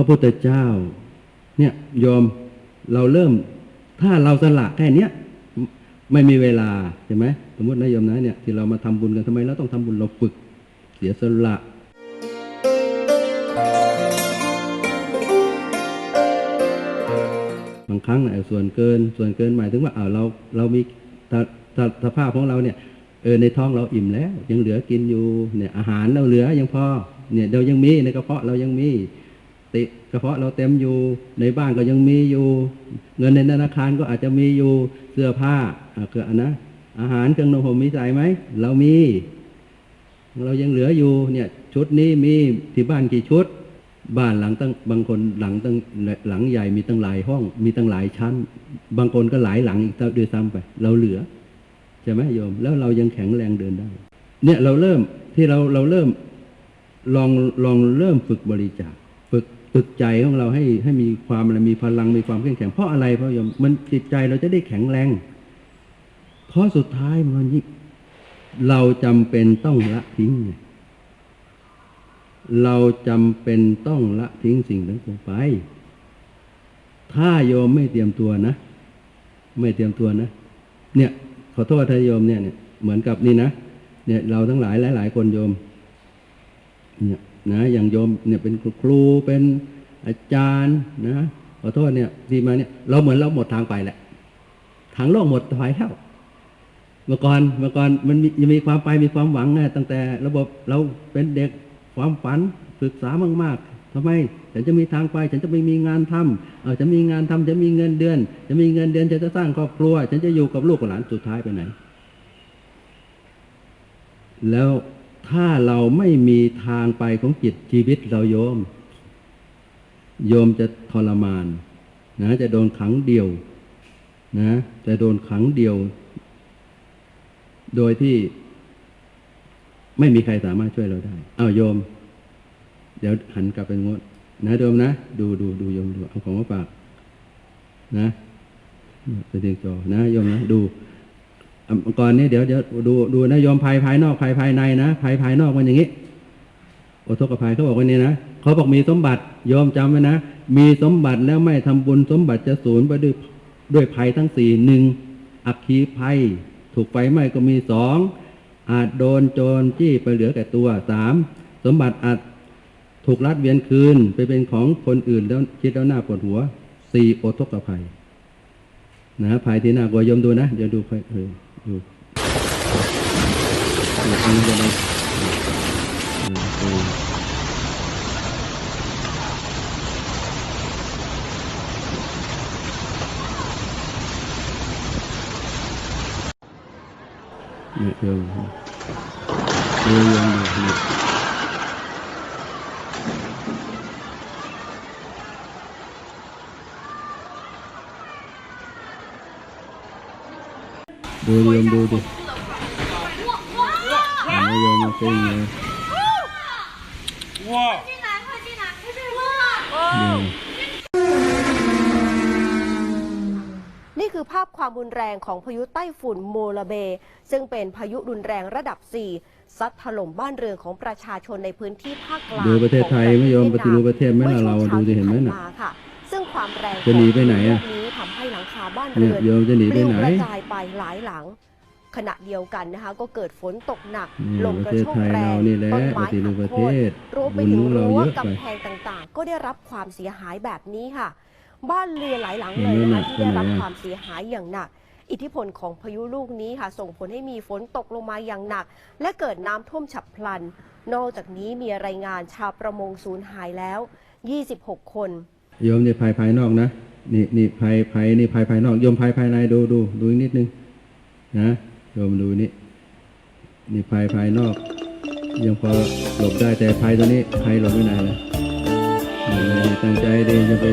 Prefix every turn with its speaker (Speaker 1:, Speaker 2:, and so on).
Speaker 1: พระพุทธเจ้า เนี่ยโยมเราเริ่ม ถ้าเราสละแค่เนี้ยไม่มีเวลาใช่ไหมสมมตินะโยมนะเนี่ยที่เรามาทำบุญกันทำไมเราต้องทำบุญเราฝึก เสียสละบางครั้งไอ้ส่วนเกินส่วนเกินหมายถึงว่าอ้าวเราเรามีสภาพของเราเนี่ยเออในท้องเราอิ่มแล้ว ยังเหลือกินอยู่เนี่ยอาหารเราเหลือยังพอเนี่ยเรายังมีในกระเพาะเรายังมี ติกระเพาะเราเต็มอยู่ ในบ้านก็ยังมีอยู่ เงินในธนาคารก็อาจจะมีอยู่เสื้อผ้าเกิดอันนะอาหารเครื่องนุ่งห่มมีใส่ไหมเรามี เรายังเหลืออยู่เนี่ย ชุดนี้มีที่บ้านกี่ชุด บ้านหลังตั้งบางคนหลังตั้งหลังใหญ่มีตั้งหลายห้อง มีตั้งหลายชั้น บางคนก็หลายหลังอีกด้วยซ้ำไป เราเหลือใช่ไหมโยม แล้วเรายังแข็งแรงเดินได้ เนี่ยเราเริ่มที่เราเราเริ่มลองลองเริ่มฝึกบริจาค ฝึกใจของเราให้ให้มีความอะไรมีพลังมีความเข้มแข็งเพราะอะไรเพราะโยมมันจิตใจเราจะได้แข็งแรง เพราะสุดท้ายมันยิ่งเราจำเป็นต้องละทิ้งเราจำเป็นต้องละทิ้งสิ่งทั้งปวงไป ถ้าโยมไม่เตรียมตัวนะ ไม่เตรียมตัวนะ เนี่ยขอโทษทายโยมเนี่ยเนี่ยเหมือนกับนี่นะเนี่ยเราทั้งหลายหลาย ๆ คนโยม เนี่ย นะอย่างโยมเนี่ยเป็นครูเป็นอาจารย์นะขอโทษเนี่ยที่มาเนี่ยเราเหมือนเราหมดทางไปแหละทางโลกหมดไปแล้วเมื่อก่อนเมื่อก่อนมันมียังมีความไปมีความหวังไงตั้งแต่ระบบเราเป็นเด็กความฝันศึกษามากๆทำไมฉันจะมีทางไป ฉันจะไม่มีงานทำเออจะมีงานทำจะมีเงินเดือน จะมีเงินเดือนฉันจะสร้างครอบครัว ฉันจะอยู่กับลูกกับหลานสุดท้ายไปไหน แล้ว ถ้าเราไม่มีทางไปของจิตชีวิตเราโยม โยมจะทรมานนะจะโดนขังเดียว นะจะโดนขังเดียว โดยที่ ไม่มีใครสามารถช่วยเราได้ เอาโยม เดี๋ยวหันกลับไปงดนะโยมนะ ดูดูดูโยมดูเอาของมาฝากนะไปดึงจอนะโยมนะ ดู ก่อนนี้เดี๋ยวเดี๋ยวดูดูนะโยมภายภายนอกภายภายในนะภายภายนอกมันอย่างนี้โอทกภัยเขาบอกว่านี่นะเขาบอกมีสมบัติโยมจำไว้นะมีสมบัติแล้วไม่ทำบุญสมบัติจะสูญไปด้วยด้วยภัยทั้งสี่หนึ่งอัคคีภัย ถูกไฟไหม้ก็มีสองอาจโดนโจรจี้ไปเหลือแก่ตัวสามสมบัติอาจถูกลัดเวียนคืนไปเป็นของคนอื่นแล้วคิดแล้วหน้าปวดหัวสี่โอทกภัย นะภัยที่หน่ากลัวยมดูนะ เดี๋ยวดูค่อยเออดูดูอันนี้จะได้เออเออเนี่ยโยมดูโยมดู ดูโยมดูดิไมยมมาเป็นไง
Speaker 2: ว้า
Speaker 1: ว
Speaker 3: นี่คือภาพความรุนแรงของพายุไต้ฝุ่นโมลาเบ ซึ่งเป็นพายุรุนแรงระดับ 4 ซัดถล่มบ้านเรือนของประชาชนในพื้นที่ภาคกลาง
Speaker 1: ดูประเทศไทยไม่ยอมปฏิรูปประเทศไม่เราดู
Speaker 3: จะ
Speaker 1: เห็นไหมน่ะ
Speaker 3: ซึ่งความแรง
Speaker 1: จะหนีไปไหนอะ
Speaker 3: ลังคาบ้าน
Speaker 1: เนี่
Speaker 3: เรื
Speaker 1: ย
Speaker 3: อน
Speaker 1: โยมจะหนีไปไหน
Speaker 3: ปลิวกระจายไปหลายหลัง ขณะเดียวกันนะคะ ก็เกิดฝนตกหนัก
Speaker 1: นี่
Speaker 3: ลมกระโชกแร
Speaker 1: ประเทศไทย
Speaker 3: ง
Speaker 1: เรานี่แหละ
Speaker 3: ต้นไม้
Speaker 1: ปฏิรู
Speaker 3: หั
Speaker 1: ป
Speaker 3: ก
Speaker 1: ประ
Speaker 3: โค่
Speaker 1: เท
Speaker 3: น
Speaker 1: ศ
Speaker 3: รวมไป
Speaker 1: บุญ
Speaker 3: ถึง
Speaker 1: ของเรา
Speaker 3: รั้ว
Speaker 1: เยอะไป
Speaker 3: กำแพงต่างๆ ก็ได้รับความเสียหายแบบนี้ค่ะ บ้านเรือนหลายหลังเลย
Speaker 1: เห็นไหม
Speaker 3: นะคะ
Speaker 1: น่ะ
Speaker 3: ที่ได้รับ
Speaker 1: ไปไหนอะ
Speaker 3: ความเสียหายอย่างหนักอิทธิพลของพายุลูกนี้ค่ะ ส่งผลให้มีฝนตกลงมาอย่างหนัก และเกิดน้ำท่วมฉับพลัน นอกจากนี้มีรายงานชาวประมงสูญหายแล้ว 26 คน
Speaker 1: โยมนี่ภายภายนอกนะ นี่นี่ภายภายนี่ภายภายนอกโยมภายภายในดูดูดูอีกนิดนึงนะโยมดูนี่นี่ภายภายนอก ยังพอหลบได้แต่ภายตัวนี้ภายหลบไม่ได้เลยตั้งใจดีจะไป